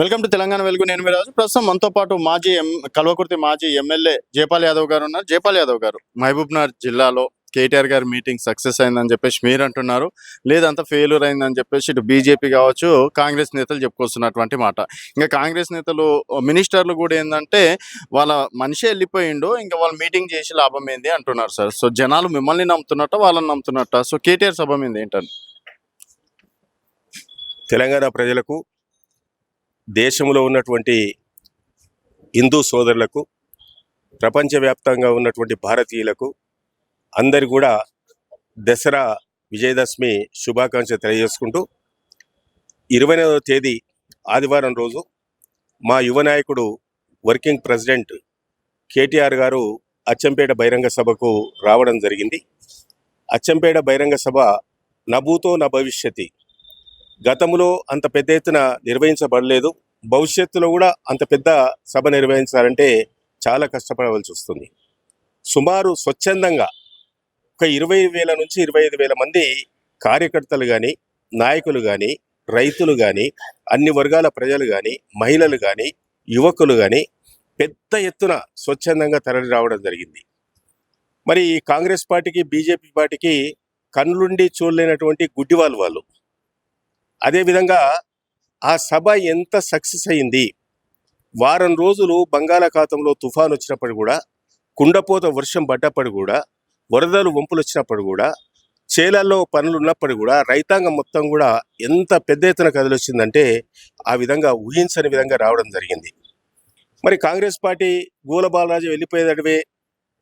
Welcome to Telangana వెలుగు. నేను మీ రాజు. ప్రస్తుతం మనతో పాటు మాజీ ఎం కల్వకుర్తి మాజీ ఎమ్మెల్యే జయపాల్ యాదవ్ గారు ఉన్నారు. జయపాల్ యాదవ్ గారు మహబూబ్ నగర్ జిల్లాలో కేటీఆర్ గారి మీటింగ్ సక్సెస్ అయిందని చెప్పేసి మీరు అంటున్నారు. లేదంతా ఫెయిల్యూర్ అయిందని చెప్పేసి ఇటు బీజేపీ కావచ్చు కాంగ్రెస్ నేతలు చెప్పుకొస్తున్నటువంటి మాట. ఇంకా కాంగ్రెస్ నేతలు మినిస్టర్లు కూడా ఏంటంటే వాళ్ళ మనిషి వెళ్ళిపోయిండు ఇంకా వాళ్ళు మీటింగ్ చేసి లాభం ఏంది అంటున్నారు సార్. సో జనాలు మిమ్మల్ని నమ్ముతున్నట్ట వాళ్ళని నమ్ముతున్నట్ట? సో కేటీఆర్ సభ మీద ఏంటంటే తెలంగాణ ప్రజలకు దేశంలో ఉన్నటువంటి హిందూ సోదరులకు ప్రపంచవ్యాప్తంగా ఉన్నటువంటి భారతీయులకు అందరి కూడా దసరా విజయదశమి శుభాకాంక్షలు తెలియజేసుకుంటూ ఇరవై తేదీ ఆదివారం రోజు మా యువ నాయకుడు వర్కింగ్ ప్రెసిడెంట్ కేటీఆర్ గారు అచ్చంపేట బహిరంగ సభకు రావడం జరిగింది. అచ్చంపేట బహిరంగ సభ నభూతో నా భవిష్యతి గతంలో అంత పెద్ద ఎత్తున నిర్వహించబడలేదు. భవిష్యత్తులో కూడా అంత పెద్ద సభ నిర్వహించాలంటే చాలా కష్టపడవలసి వస్తుంది. సుమారు స్వచ్ఛందంగా ఒక ఇరవై వేల నుంచి ఇరవై ఐదు వేల మంది కార్యకర్తలు కానీ నాయకులు కానీ రైతులు కానీ అన్ని వర్గాల ప్రజలు కానీ మహిళలు కానీ యువకులు కానీ పెద్ద ఎత్తున స్వచ్ఛందంగా తరలి రావడం జరిగింది. మరి ఈ కాంగ్రెస్ పార్టీకి బీజేపీ పార్టీకి కన్నులుండి చూడలేనటువంటి గుడ్డివాళ్ళు వాళ్ళు. అదేవిధంగా ఆ సభ ఎంత సక్సెస్ అయింది? వారం రోజులు బంగాళాఖాతంలో తుఫాన్ వచ్చినప్పుడు కూడా కుండపోత వర్షం పడ్డప్పుడు కూడా వరదలు వంపులు వచ్చినప్పుడు కూడా చేలల్లో పనులు ఉన్నప్పుడు కూడా రైతాంగం మొత్తం కూడా ఎంత పెద్ద ఎత్తున కదిలొచ్చిందంటే ఆ విధంగా ఊహించని విధంగా రావడం జరిగింది. మరి కాంగ్రెస్ పార్టీ గోలబాలరాజు బాలరాజు వెళ్ళిపోయేదడివే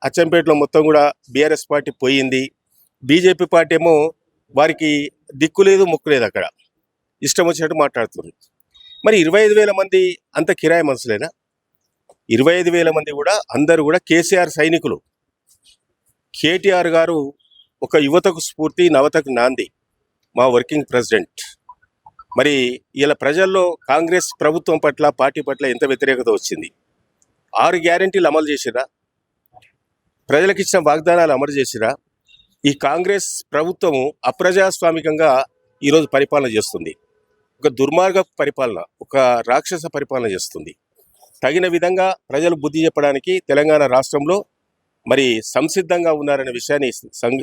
అచ్చంపేటలో మొత్తం కూడా బీఆర్ఎస్ పార్టీ పోయింది. బీజేపీ పార్టీ ఏమో వారికి దిక్కు లేదు మొక్కు లేదు అక్కడ. ఇష్టం వచ్చినట్టు మాట్లాడుతున్నారు మరి ఇరవై ఐదు వేల మంది అంత కిరాయి మనసులేనా ఇరవై ఐదు వేల మంది కూడా అందరూ కూడా కేసీఆర్ సైనికులు. కేటీఆర్ గారు ఒక యువతకు స్ఫూర్తి నవతకు నాంది మా వర్కింగ్ ప్రెసిడెంట్. మరి ఇలా ప్రజల్లో కాంగ్రెస్ ప్రభుత్వం పట్ల పార్టీ పట్ల ఎంత వ్యతిరేకత వచ్చింది? ఆరు గ్యారెంటీలు అమలు చేసిరా ప్రజలకు ఇచ్చిన వాగ్దానాలు అమలు చేసిరా ఈ కాంగ్రెస్ ప్రభుత్వము అప్రజాస్వామికంగా ఈరోజు పరిపాలన చేస్తుంది. ఒక దుర్మార్గ పరిపాలన ఒక రాక్షస పరిపాలన చేస్తుంది. తగిన విధంగా ప్రజలు బుద్ధి చెప్పడానికి తెలంగాణ రాష్ట్రంలో మరి సంసిద్ధంగా ఉన్నారనే విషయాన్ని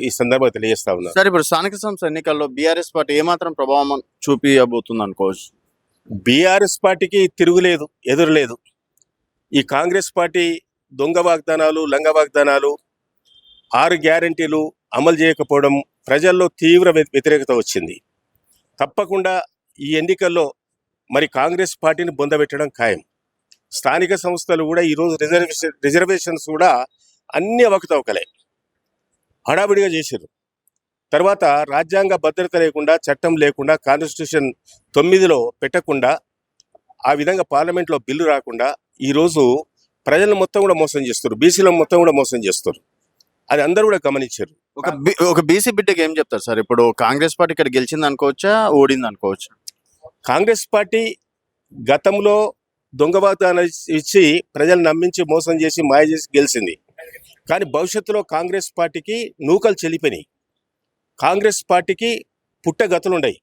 ఈ సందర్భంగా తెలియజేస్తా ఉన్నా. సార్ ఇప్పుడు స్థానిక సంస్థ ఎన్నికల్లో బీఆర్ఎస్ పార్టీ ఏమాత్రం ప్రభావం చూపించబోతుంది అనుకోవచ్చు? బీఆర్ఎస్ పార్టీకి తిరుగులేదు ఎదురులేదు. ఈ కాంగ్రెస్ పార్టీ దొంగ వాగ్దానాలు లంగ వాగ్దానాలు ఆరు గ్యారంటీలు అమలు చేయకపోవడం ప్రజల్లో తీవ్ర వ్య- వ్యతిరేకత వచ్చింది. తప్పకుండా ఈ ఎన్నికల్లో మరి కాంగ్రెస్ పార్టీని బొందబెట్టడం ఖాయం. స్థానిక సంస్థలు కూడా ఈరోజు రిజర్వేషన్ రిజర్వేషన్స్ కూడా అన్ని అవకతవకలే. హడావిడిగా చేశారు తర్వాత రాజ్యాంగ భద్రత లేకుండా చట్టం లేకుండా కాన్స్టిట్యూషన్ తొమ్మిదిలో పెట్టకుండా ఆ విధంగా పార్లమెంట్లో బిల్లు రాకుండా ఈరోజు ప్రజలు మొత్తం కూడా మోసం చేస్తారు బీసీలో మొత్తం కూడా మోసం చేస్తారు అది అందరూ కూడా గమనించారు ఒక ఒక బీసీ బిడ్డకి ఏం చెప్తారు సార్? ఇప్పుడు కాంగ్రెస్ పార్టీ ఇక్కడ గెలిచింది అనుకోవచ్చా ఓడింది అనుకోవచ్చా కాంగ్రెస్ పార్టీ గతంలో దొంగ ఇచ్చి ప్రజలు నమ్మించి మోసం చేసి మాయ చేసి గెలిచింది. కానీ భవిష్యత్తులో కాంగ్రెస్ పార్టీకి నూకలు చెల్లిపోయినాయి కాంగ్రెస్ పార్టీకి పుట్టగతులున్నాయి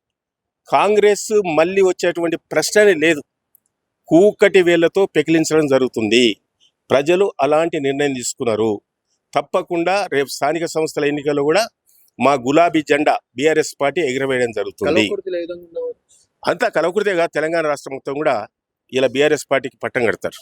కాంగ్రెస్ మళ్ళీ వచ్చేటువంటి ప్రశ్ననే లేదు. కూకటి వేళ్ళతో పెకిలించడం జరుగుతుంది. ప్రజలు అలాంటి నిర్ణయం తీసుకున్నారు. తప్పకుండా రేపు స్థానిక సంస్థల ఎన్నికల్లో కూడా మా గులాబీ జెండా బీఆర్ఎస్ పార్టీ ఎగురవేయడం జరుగుతుంది. అంతా కలవకృతేగా తెలంగాణ రాష్ట్రం మొత్తం కూడా ఇలా బీఆర్ఎస్ పార్టీకి పట్టం కడతారు.